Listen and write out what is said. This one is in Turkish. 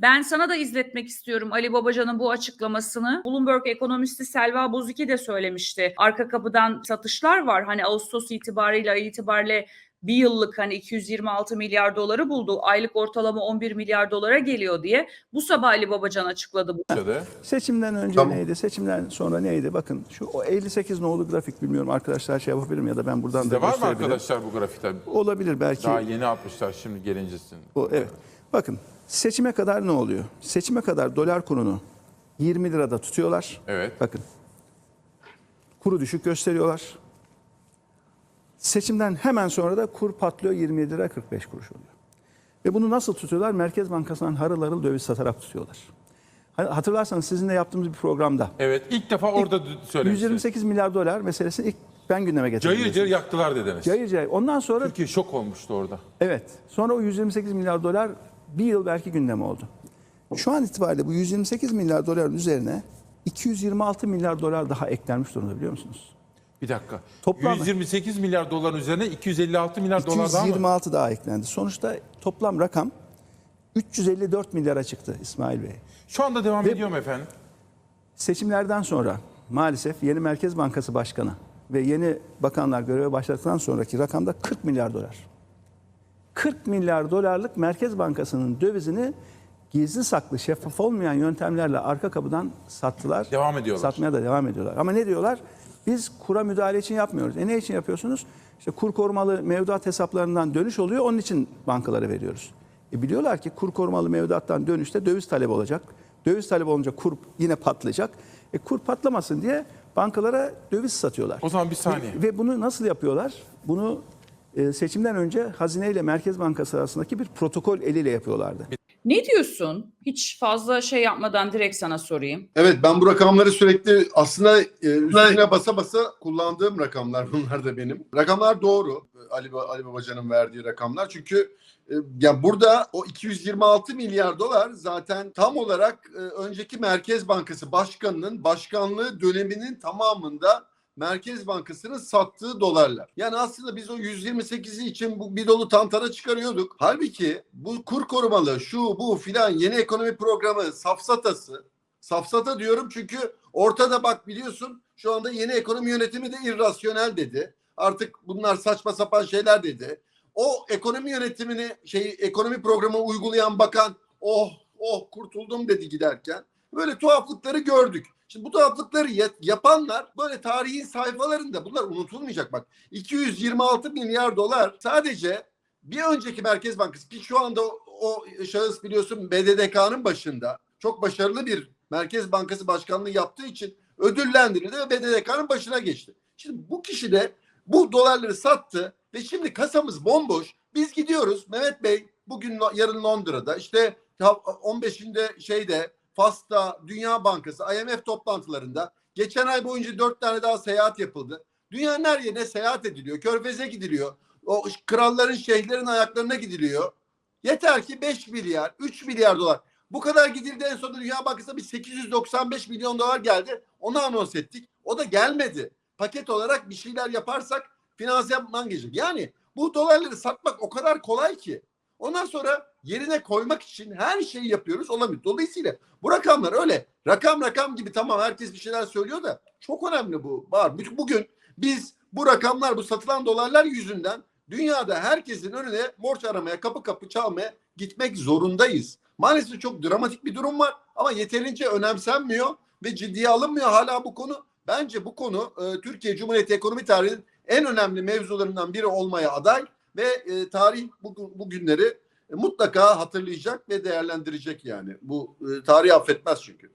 Ben sana da izletmek istiyorum Ali Babacan'ın bu açıklamasını. Bloomberg ekonomisti Selva Bozuki de söylemişti. Arka kapıdan satışlar var. Hani Ağustos itibariyle ay itibariyle bir yıllık hani 226 milyar doları buldu. Aylık ortalama 11 milyar dolara geliyor diye. Bu sabah Ali Babacan açıkladı bu. Türkiye'de. Seçimden önce Tamam. neydi, seçimden sonra neydi? Bakın şu o 58 nolu grafik bilmiyorum arkadaşlar şey yapabilir mi ya da ben buradan Sizde da var mı gösterebilirim. arkadaşlar bu grafikler? Olabilir belki. Daha yeni atmışlar şimdi gelincesin. O, evet. Bakın seçime kadar ne oluyor? Seçime kadar dolar kurunu 20 lirada tutuyorlar. Evet. Bakın. Kuru düşük gösteriyorlar. Seçimden hemen sonra da kur patlıyor 27 lira 45 kuruş oluyor. Ve bunu nasıl tutuyorlar? Merkez Bankası'ndan harıl harıl döviz satarak tutuyorlar. Hatırlarsanız sizinle yaptığımız bir programda Evet ilk defa orada söylemiştiniz. 128 milyar dolar meselesini ilk ben gündeme getirdim. Cayır cayır yaktılar dediniz. Cayır cayır. Ondan sonra Türkiye şok olmuştu orada. Evet. Sonra o 128 milyar dolar bir yıl belki gündem oldu. Şu an itibariyle bu 128 milyar doların üzerine 226 milyar dolar daha eklenmiş durumda biliyor musunuz? Bir dakika. Toplam- 128 milyar doların üzerine 256 milyar dolar daha mı? 226 daha eklendi. Sonuçta toplam rakam 354 milyara çıktı İsmail Bey. Şu anda devam Ve- ediyor mu efendim? Seçimlerden sonra maalesef yeni Merkez Bankası Başkanı ve yeni bakanlar göreve başladıktan sonraki rakamda 40 milyar dolar. 40 milyar dolarlık Merkez Bankası'nın dövizini gizli saklı, şeffaf olmayan yöntemlerle arka kapıdan sattılar. Devam ediyorlar. Satmaya da devam ediyorlar. Ama ne diyorlar? Biz kura müdahale için yapmıyoruz. E ne için yapıyorsunuz? İşte kur korumalı mevduat hesaplarından dönüş oluyor. Onun için bankalara veriyoruz. E biliyorlar ki kur korumalı mevduattan dönüşte döviz talebi olacak. Döviz talebi olunca kur yine patlayacak. E kur patlamasın diye bankalara döviz satıyorlar. O zaman bir saniye. Ve, ve bunu nasıl yapıyorlar? Bunu seçimden önce Hazine ile Merkez Bankası arasındaki bir protokol eliyle yapıyorlardı. Ne diyorsun? Hiç fazla şey yapmadan direkt sana sorayım. Evet ben bu rakamları sürekli aslında e, üstüne basa basa kullandığım rakamlar bunlar da benim. Rakamlar doğru. Ali, Ali Babacan'ın verdiği rakamlar. Çünkü e, ya burada o 226 milyar dolar zaten tam olarak e, önceki Merkez Bankası Başkanı'nın başkanlığı döneminin tamamında Merkez Bankası'nın sattığı dolarlar. Yani aslında biz o 128'i için bu bir dolu tantana çıkarıyorduk. Halbuki bu kur korumalı şu bu filan yeni ekonomi programı safsatası Safsata diyorum çünkü ortada bak biliyorsun şu anda yeni ekonomi yönetimi de irrasyonel dedi. Artık bunlar saçma sapan şeyler dedi. O ekonomi yönetimini şey ekonomi programı uygulayan bakan oh oh kurtuldum dedi giderken. Böyle tuhaflıkları gördük. Şimdi bu tuhaflıkları ya- yapanlar böyle tarihin sayfalarında bunlar unutulmayacak bak. 226 milyar dolar sadece bir önceki Merkez Bankası ki şu anda o, o şahıs biliyorsun BDDK'nın başında çok başarılı bir Merkez Bankası Başkanlığı yaptığı için ödüllendirildi ve BDDK'nın başına geçti. Şimdi bu kişi de bu dolarları sattı ve şimdi kasamız bomboş. Biz gidiyoruz Mehmet Bey bugün yarın Londra'da işte 15'inde şeyde Fas'ta Dünya Bankası IMF toplantılarında geçen ay boyunca dört tane daha seyahat yapıldı. Dünyanın her yerine seyahat ediliyor. Körfez'e gidiliyor. O kralların, şeyhlerin ayaklarına gidiliyor. Yeter ki 5 milyar, 3 milyar dolar. Bu kadar gidildi en sonunda Dünya Bankası'na bir 895 milyon dolar geldi. Onu anons ettik. O da gelmedi. Paket olarak bir şeyler yaparsak finansman gelecek. Yani bu dolarları satmak o kadar kolay ki. Ondan sonra yerine koymak için her şeyi yapıyoruz olamıyor. Dolayısıyla bu rakamlar öyle rakam rakam gibi tamam herkes bir şeyler söylüyor da çok önemli bu. Var. Bugün biz bu rakamlar bu satılan dolarlar yüzünden dünyada herkesin önüne borç aramaya kapı kapı çalmaya gitmek zorundayız. Maalesef çok dramatik bir durum var ama yeterince önemsenmiyor ve ciddiye alınmıyor hala bu konu. Bence bu konu e, Türkiye Cumhuriyeti ekonomi tarihinin en önemli mevzularından biri olmaya aday ve e, tarih bu, bu günleri e, mutlaka hatırlayacak ve değerlendirecek yani. Bu e, tarihi affetmez çünkü.